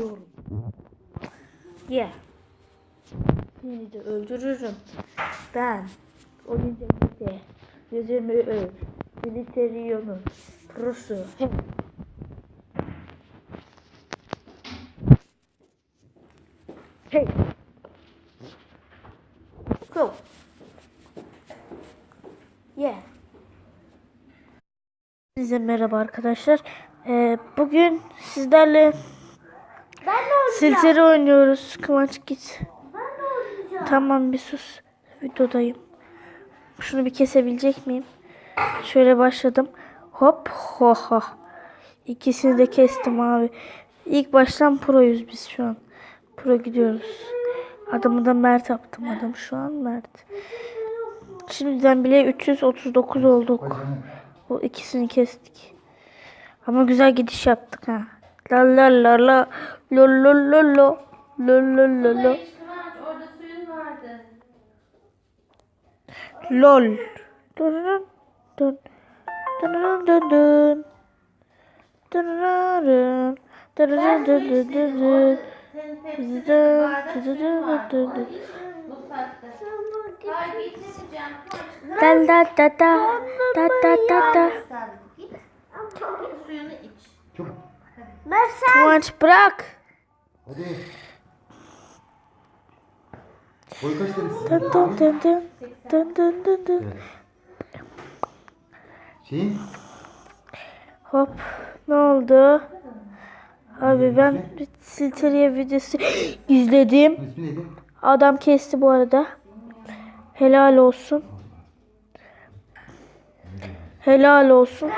Yiyorum. Ye. Seni de öldürürüm. Ben. Onun cennete. Gözümü öl. Militeriyomu. Rusu. Hey. Go. Yeah. Size merhaba arkadaşlar. Ee, bugün sizlerle Silseri oynuyoruz. Kıvanç git. Tamam bir sus. Videodayım. Şunu bir kesebilecek miyim? Şöyle başladım. Hop ho ho. İkisini de kestim abi. İlk baştan proyuz biz şu an. Pro gidiyoruz. Adamı da Mert yaptım. Adam şu an Mert. Şimdiden bile 339 olduk. O ikisini kestik. Ama güzel gidiş yaptık ha. La la la la. Lo lo lo lo. Lo lo lo lo. Lol. Dun dun dun. Dun dun dun dun. Dun dun dun. Dun dun dun dun dun dun. Senin tepside bardakların vardı. Dal da da da da da da da. Suyunu iç. Çabuk. Sen. Kıvanç bırak. Hadi. Boy kaç tanesi? Dun dun dun dun. Dun dun dun dun. Evet. Şeyin? Hop. Ne oldu? Abi ben bir Silteriye videosu izledim. İsmi neydi? Adam kesti bu arada. Helal olsun. Helal olsun.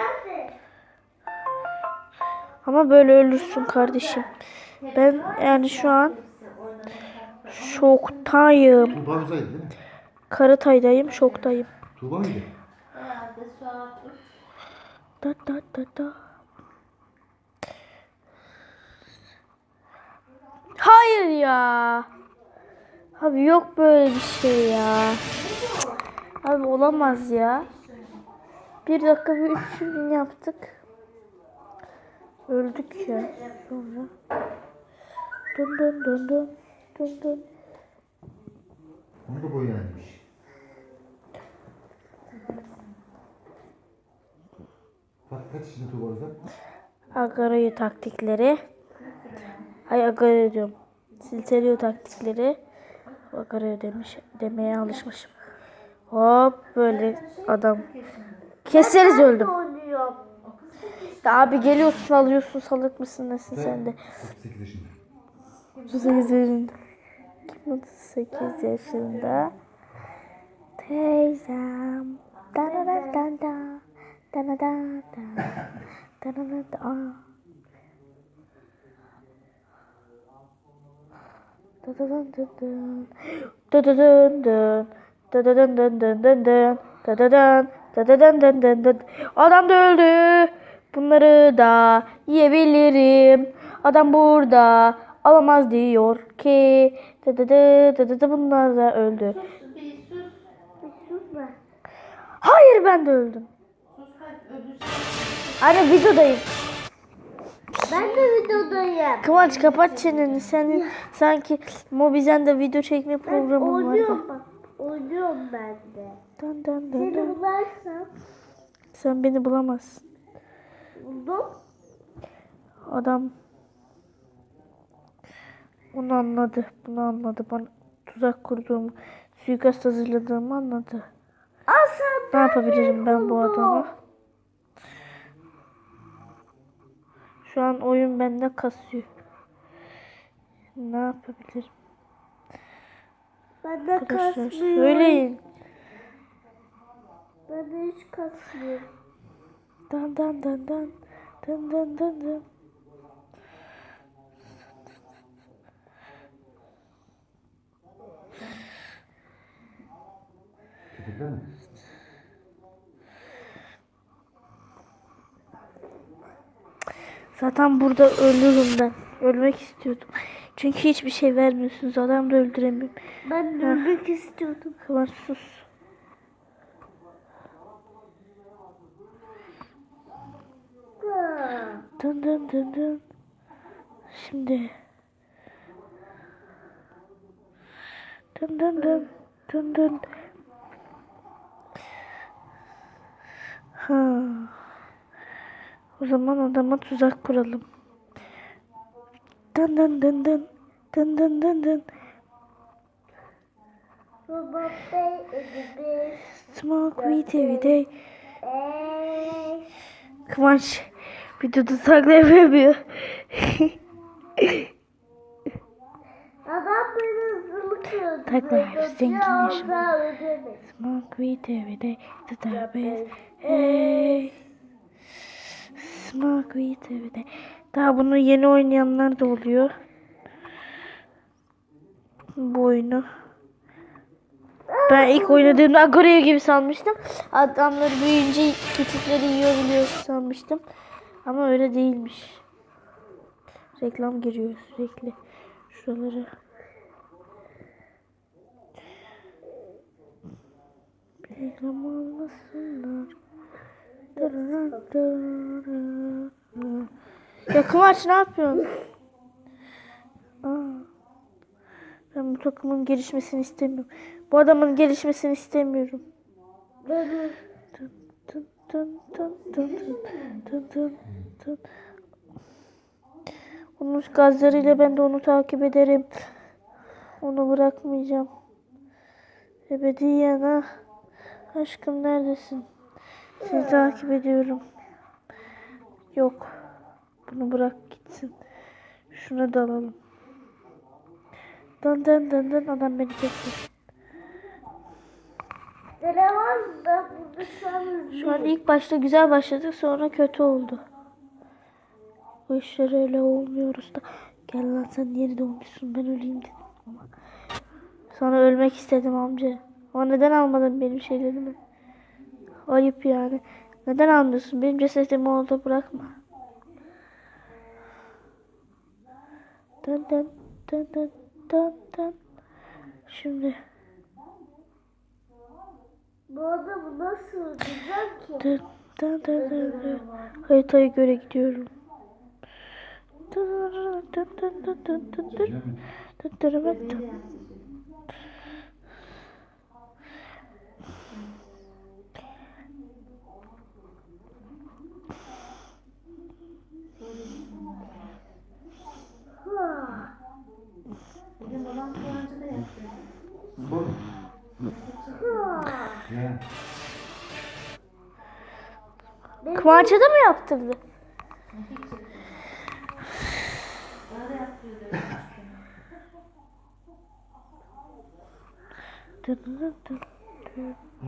Ama böyle ölürsün kardeşim. Ben yani şu an şoktayım. Karatay'dayım, şoktayım. Tuğba mıydı? Da da da da. Hayır ya. Abi yok böyle bir şey ya. Abi olamaz ya. Bir dakika bir üç gün yaptık. Öldük ya sonra. Dön dön dön dön. Dön dön. Onun da boyu yanmış. Bak kaç yaşında Tuğba Uzay? Agaroyu taktikleri. Ay Agaroyu diyorum. Silteriyo taktikleri. Agaroyu demiş, demeye alışmışım. Hop böyle adam. Keseriz öldüm. Ya abi geliyorsun alıyorsun salak mısın nesin sen de. 38 yaşında. 38 yaşında. Kim 38 yaşında? Teyzem. Da da da da da. Da da da da. Da dın dın dın. Dın dın. Dın dın dın dın dın. Da da dın. Da da dın dın dın dın. Adam da öldü. Bunları da yiyebilirim. Adam burada alamaz diyor ki. Da da da da da da bunlar da öldü. Hayır ben de öldüm. Anne videodayım. Ben de videodayım. Kıvanç kapat çeneni. Senin sanki Mobizen'de video çekme programın vardı. Oynuyorum bak. Oynuyorum ben de. Dön dön dön Seni dön. bularsam Sen beni bulamazsın. Buldum. Adam onu anladı. Bunu anladı. Bana tuzak kurduğumu, suikast hazırladığımı anladı. Sen Ne yapabilirim ben bu adama? Şu an oyun bende kasıyor. Ne yapabilirim? Ben de Arkadaşlar kasmıyor. söyleyin. Ben de hiç kasmıyor. Dan dan dan dan. Dan dan dan dan. Mi? Zaten burada ölürüm ben. Ölmek istiyordum. Çünkü hiçbir şey vermiyorsunuz. Adam da öldüremiyorum. Ben de ölmek istiyordum. Kıvanç sus. dın dın dın. Şimdi. Dın dın dın dın dın. Ha. O zaman adama tuzak kuralım. Dın dın dın dın. Dın dın dın dın. Smoke weed every day. Kıvanç takla yapamıyor. Adam beni öldü. Takla, zengin yaşam. ödedi. Smoke weed every day. The therapist. Hey. Smoke weed every day. Daha bunu yeni oynayanlar da oluyor. Bu oyunu. Ben ilk oynadığımda Agoreo gibi sanmıştım. Adamları büyüyünce küçükleri yiyebiliyor sanmıştım. Ama öyle değilmiş. Reklam giriyor sürekli. Şuraları. Reklam olmasınlar. Ya Kıvanç ne yapıyorsun? Aa, ben bu takımın gelişmesini istemiyorum. Bu adamın gelişmesini istemiyorum. Tın tın tın gazlarıyla ben de onu takip ederim. Onu bırakmayacağım. Ebediyen ha. Aşkım neredesin? Seni takip ediyorum. Yok. Bunu bırak gitsin. Şuna dalalım. Dın dın dın dın adam beni kesti. Burada şu an ilk başta güzel başladık sonra kötü oldu. Bu işler öyle olmuyoruz da. Gel lan sen yeni doğmuşsun ben öleyim dedim ama. Sonra ölmek istedim amca. Ama neden almadın benim şeylerimi? Ayıp yani. Neden almıyorsun? Benim cesetimi orada bırakma. Dön dön dön dön dön dön. Şimdi Bu adamı nasıl öldüreceğim ki? Dın dın dın dın. Haritaya göre gidiyorum. Dın dın dın dın dın dın dın dın. Dın dın dın dın. Bu. Ya. Kıvanç'a da mı yaptırdı? Dın dın dın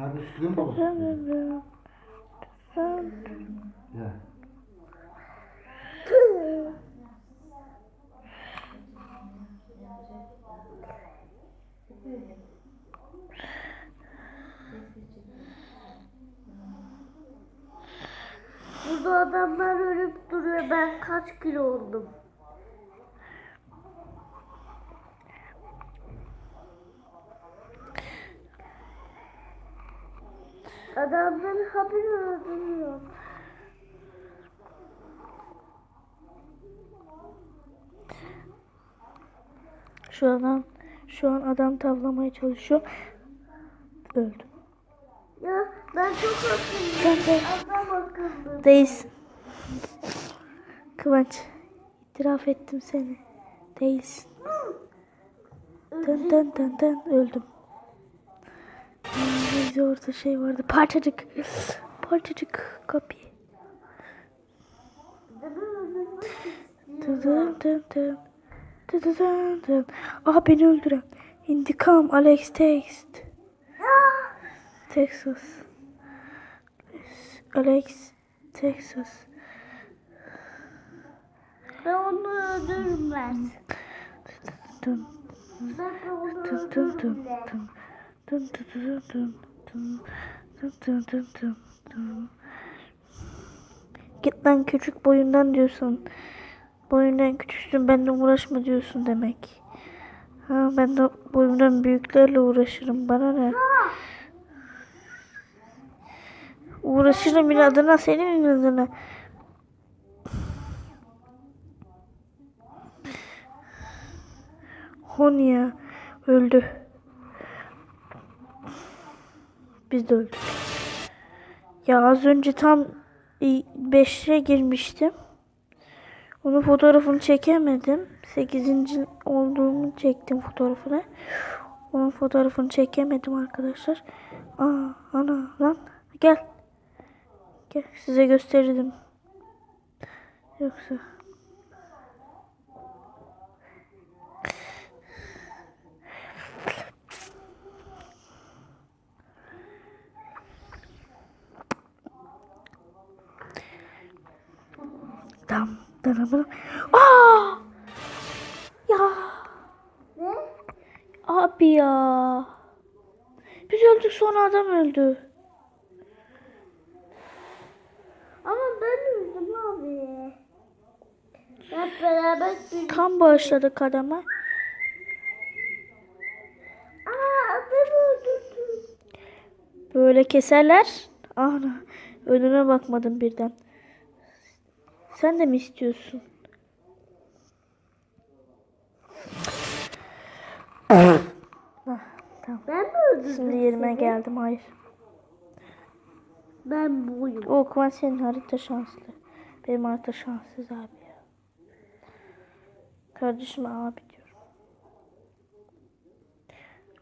Abi üstüne mi baba? dın dın dın. Ya. Burada adamlar ölüp duruyor. Ben kaç kilo oldum? Adamları haberi öldürüyor. Şu an şu an adam tavlamaya çalışıyor. Öldü. Ya ben çok akıllıyım. Adam akıllı. değilsin. Kıvanç itiraf ettim seni. Değilsin. Dın dın dın dın öldüm. Neyse orada şey vardı. Parçacık. Parçacık kapı. Dın. Dın dın dın dın. Aha beni öldüren. İntikam Alex Text. Texas. Alex Texas. Ben onu öldürürüm ben. Dın bile. dın. Dın dın dın dın dın. Dın dın dın dın dın. Git lan küçük boyundan diyorsun. Boyundan küçüksün benimle uğraşma diyorsun demek. Ha ben de boyumdan büyüklerle uğraşırım. Bana ne? Uğraşırım inadına senin inadına. Honya öldü. Biz de öldük. Ya az önce tam 5'e girmiştim. Onun fotoğrafını çekemedim. 8. olduğumu çektim fotoğrafını. Onun fotoğrafını çekemedim arkadaşlar. Aa ana lan gel. Gel size gösterirdim. Yoksa Tam tam. Aa! Ya Ne? abi ya. Biz öldük sonra adam öldü. Ama ben öldüm abi. Hep beraber. Kan bağışladık adama. Böyle keserler. Ana önüme bakmadım birden. Sen de mi istiyorsun? Ah, tamam. Ben mi öldürdüm? Şimdi yerime seni? geldim. Hayır. Ben buyum. O Kıvan senin harita şanslı. Benim harita şanssız abi ya. Kardeşime abi diyorum.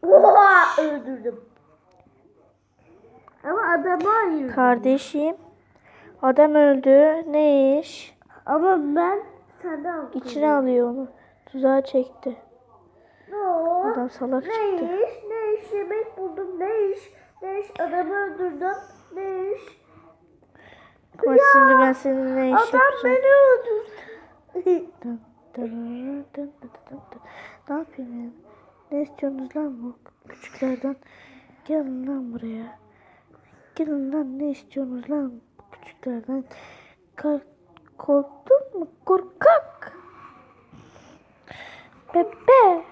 Oha öldürdüm. Ama adamı ayırdım. Kardeşim. Adam öldü. Ne iş? Ama ben sana aldım. İçine alıyor onu. Tuzağa çekti. No. Adam salak Ne çıktı. iş? Ne iş? Yemek buldum. Ne iş? Ne iş? Adamı öldürdüm. Ne iş? Kıvan şimdi ben senin ne iş Adam yapacağım? beni öldürdü. Ne yapayım ya? Ne istiyorsunuz lan bu küçüklerden? Gelin lan buraya. Gelin lan ne istiyorsunuz lan bu küçüklerden? Kar korktun mu? Korkak. Bebe.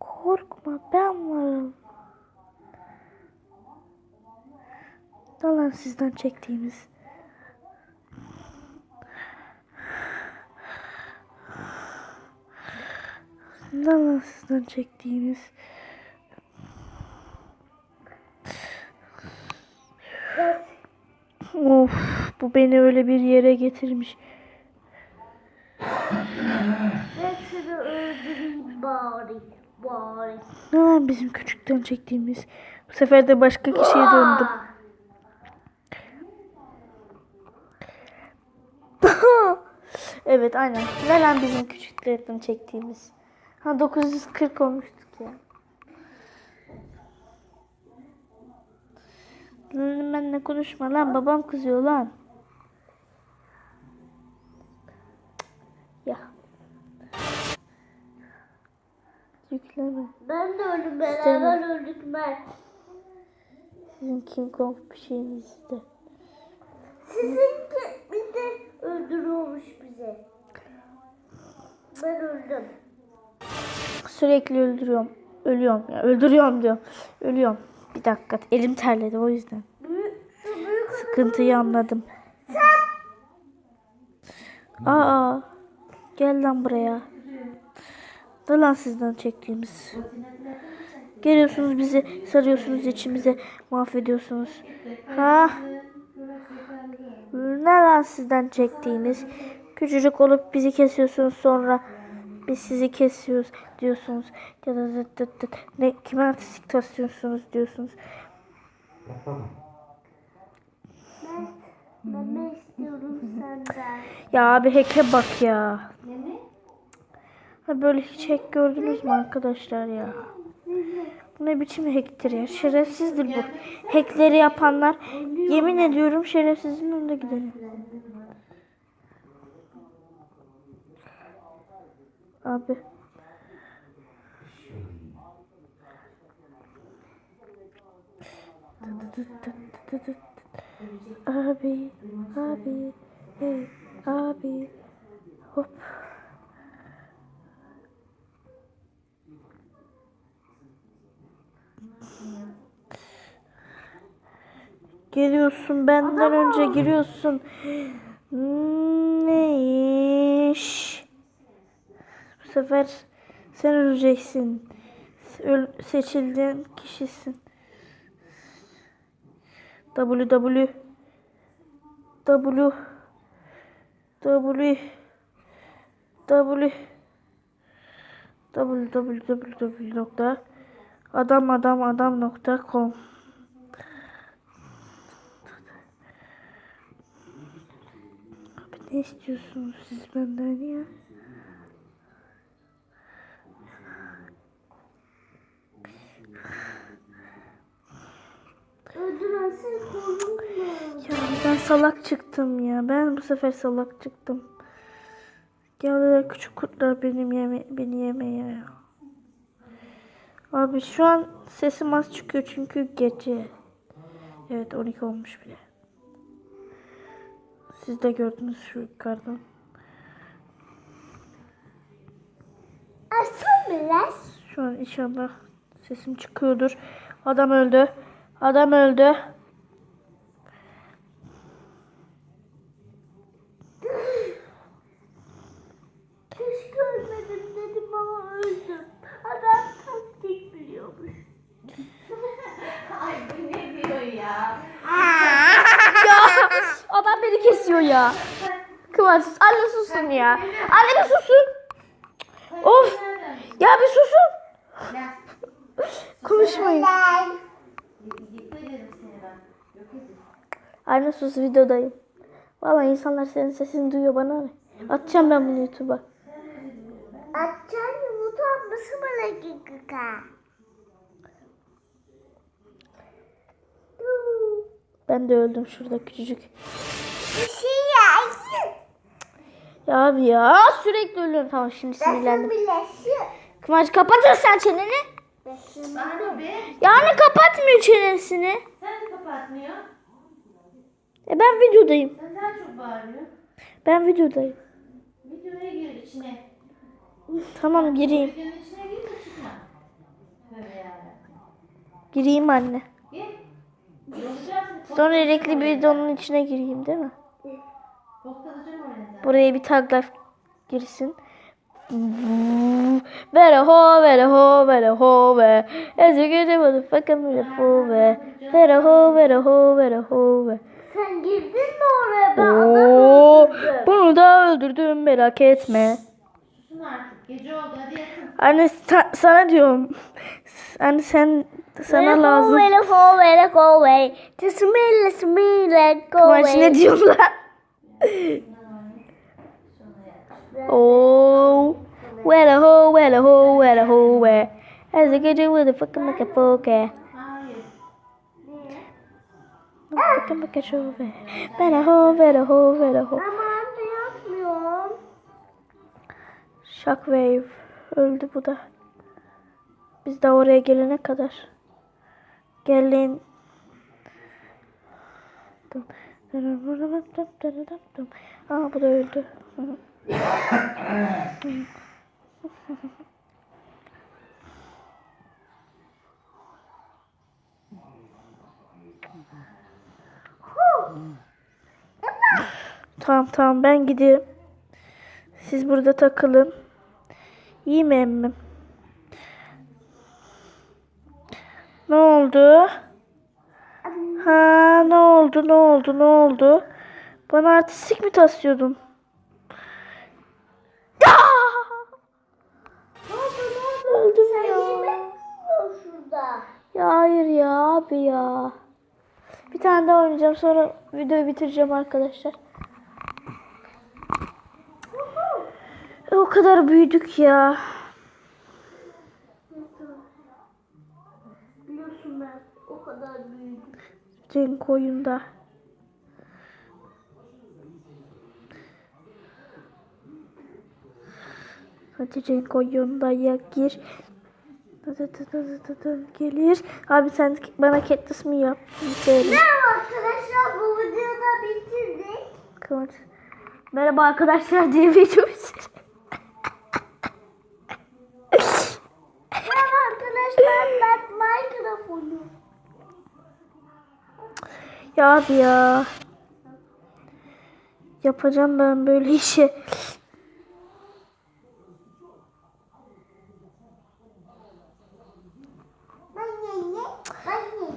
Korkma ben varım. Ne lan sizden çektiğimiz? Lan sizden çektiğimiz? Of bu beni öyle bir yere getirmiş. Ben seni öldüreyim bari. Bari. Lan bizim küçükten çektiğimiz? Bu sefer de başka kişiye döndüm. evet aynen. Ne lan bizim küçüklerden çektiğimiz? Ha 940 olmuştuk ya. Lan benimle konuşma lan babam kızıyor lan. Ya. Yükleme. Ben de öldüm. Beraber öldük ben. Sizin King Kong bir şeyinizde. Sizinki bir de öldürüyormuş bize. Ben öldüm. Sürekli öldürüyorum. Ölüyorum ya. Öldürüyorum diyorum. Ölüyorum. Bir dakika. Elim terledi o yüzden. Sıkıntıyı anladım. Aa. Gel lan buraya. Ne lan sizden çektiğimiz. Geliyorsunuz bizi sarıyorsunuz içimize mahvediyorsunuz. Ha? Ne lan sizden çektiğimiz. Küçücük olup bizi kesiyorsunuz sonra biz sizi kesiyoruz diyorsunuz. Ya da zıt zıt zıt. Ne, kime artistik taslıyorsunuz diyorsunuz. Meme istiyorum senden. Ya abi hack'e bak ya. Ha böyle hiç hack gördünüz mü arkadaşlar ya? Bu ne biçim hack'tir ya? Şerefsizdir bu. Hack'leri yapanlar yemin ediyorum şerefsizin önünde gidelim. Abi. Abi, abi, hey, abi, hop. Geliyorsun benden önce giriyorsun. Ne iş? Sefer sen öleceksin. Öl seçildiğin kişisin. W W W W W www nokta adam adam adam nokta com Abi ne istiyorsunuz siz benden ya? Ya ben salak çıktım ya. Ben bu sefer salak çıktım. Geldiler küçük kurtlar benim yeme beni yemeye ya. Abi şu an sesim az çıkıyor çünkü gece. Evet 12 olmuş bile. Siz de gördünüz şu yukarıdan. Asıl biraz. Şu an inşallah sesim çıkıyordur. Adam öldü. Adam öldü. Keşke ölmedim dedim ama öldüm. Adam taktik biliyormuş. Ay bu ne diyor ya? Ya adam beni kesiyor ya. Kıvanç anne susun ya. Anne bir susun. Of. Ya bir susun. Konuşmayın. Anne sus videodayım. Vallahi insanlar senin sesini duyuyor bana ne? Atacağım ben bunu YouTube'a. Açan yumurta mısın bana gıgıka? Ben de öldüm şurada küçücük. Şey ya. Abi ya sürekli ölüyorum. Tamam şimdi sinirlendim. bilesin? Kıvanç kapatır sen çeneni. Nasıl Bana be. Yani kapatmıyor çenesini. Sen de kapatmıyor. E ben videodayım. Sen daha çok bağırıyorsun. Ben videodayım. Videoya gir içine. Tamam gireyim. Videonun içine gir de çıkma. Böyle yani. Gireyim anne. Gir. Sonra renkli bir videonun içine gireyim değil mi? Buraya bir tag life girsin. Vere ho, vere ho, vere ho ve. İt, motherfucking vere ho ve. Vere ho, vere ho, vere ho ve. Sen girdin mi oraya? Ben Oo, bunu da öldürdüm merak etme. Susun artık. Gece oldu hadi yatın. Anne sa- sana diyorum. Anne sen sana lazım. Go, let it go away. Just me, let me, let go Kıvanç away. ne diyorum lan? Oh, where the ho, where the ho, where the ho, where? As get you with the fucking make a poke. Hayır. Fucking make a show, where the ho, where the ho, where the ho. Ama anne yapmıyorum. Shockwave öldü bu da. Biz de oraya gelene kadar. Gelin. Aa bu da öldü. Tamam tamam ben gideyim. Siz burada takılın. İyi mi emmim? Ne oldu? Ha ne oldu ne oldu ne oldu? Bana artistik mi taslıyordun? Hayır ya abi ya. Bir tane daha oynayacağım sonra videoyu bitireceğim arkadaşlar. O kadar büyüdük ya. Biliyorsun ben o kadar büyüdüm. Cenk oyunda. Hadi Cenk oyunda ya gir. Gelir. Abi sen bana Katniss mi yap? Bitirelim. Merhaba arkadaşlar bu videoda bitirdik. Kıvanç. Merhaba arkadaşlar diye video. Merhaba arkadaşlar ben mikrofonu. Ya abi ya. Yapacağım ben böyle işi. Ben yenge, ben yenge.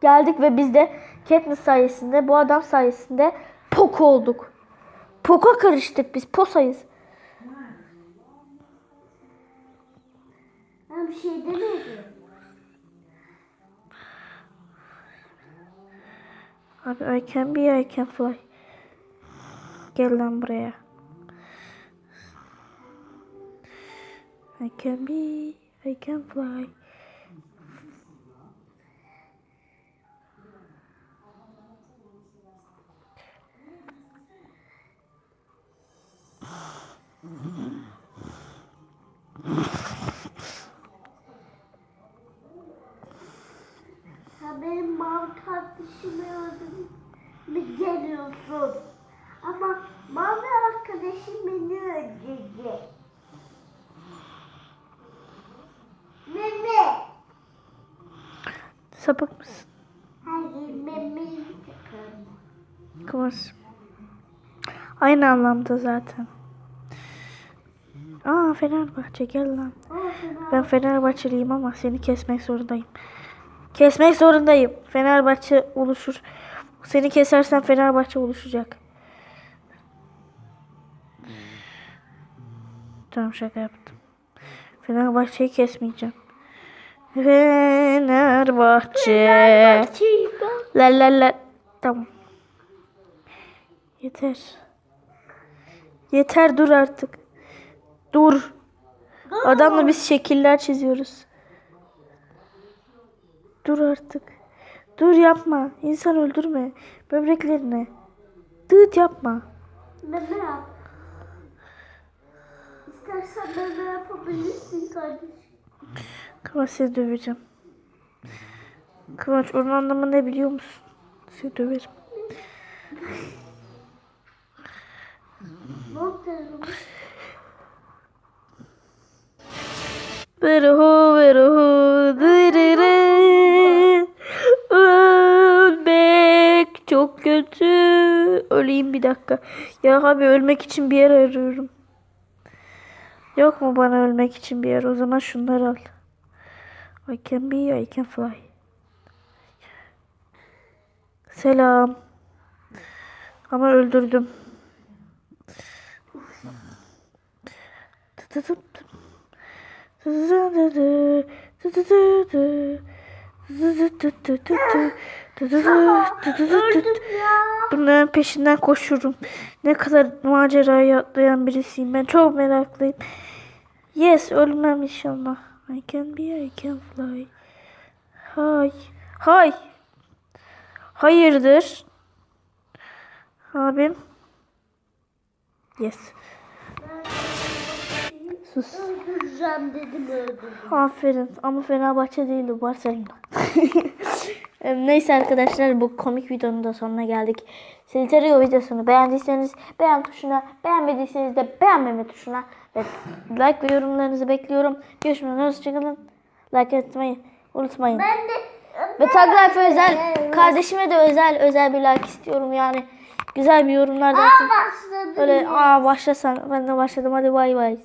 Geldik ve biz de Katniss sayesinde, bu adam sayesinde Poco olduk. Poco karıştık biz, posayız. Ben bir şey demedim. Abi I can be, I can fly. Gel lan buraya. I can be, I can fly. Sen Sapık mısın? Hayır çıkarma. Kıvırs. Aynı anlamda zaten. Aa Fenerbahçe gel lan. Ben Fenerbahçeliyim ama seni kesmek zorundayım. Kesmek zorundayım. Fenerbahçe oluşur. Seni kesersen Fenerbahçe oluşacak. Tamam şaka yaptım. Fenerbahçe'yi kesmeyeceğim. Fenerbahçe. La la la. Tamam. Yeter. Yeter dur artık. Dur. Adamla biz şekiller çiziyoruz. Dur artık. Dur yapma. İnsan öldürme. Böbreklerine. Dıt yapma. Meme yap. İstersen meme yapabilirsin kardeşim. Kıvanç seni döveceğim. Kıvanç onun anlamı ne biliyor musun? Seni döverim. Beruhu beruhu dırırı. Ölmek çok kötü. Öleyim bir dakika. Ya abi ölmek için bir yer arıyorum. Yok mu bana ölmek için bir yer? O zaman şunları al. I can be, I can fly. Selam. Ama öldürdüm. Bunların peşinden koşuyorum. Ne kadar maceraya atlayan birisiyim. Ben çok meraklıyım. Yes, ölmem inşallah. I can be, I can fly. Hay. Hay. Hayırdır? Abim. Yes. Sus. Öldüreceğim dedim öldürdüm. Aferin ama Fenerbahçe değildi Barcelona. Neyse arkadaşlar bu komik videonun da sonuna geldik. Silterio videosunu beğendiyseniz beğen tuşuna, beğenmediyseniz de beğenmeme tuşuna like ve yorumlarınızı bekliyorum. Görüşmek üzere. Like etmeyi unutmayın. Ben de Ve Tag Life özel kardeşime de özel özel bir like istiyorum yani. Güzel bir yorumlar da başladım. Öyle aa başlasan ben de başladım hadi bay bay.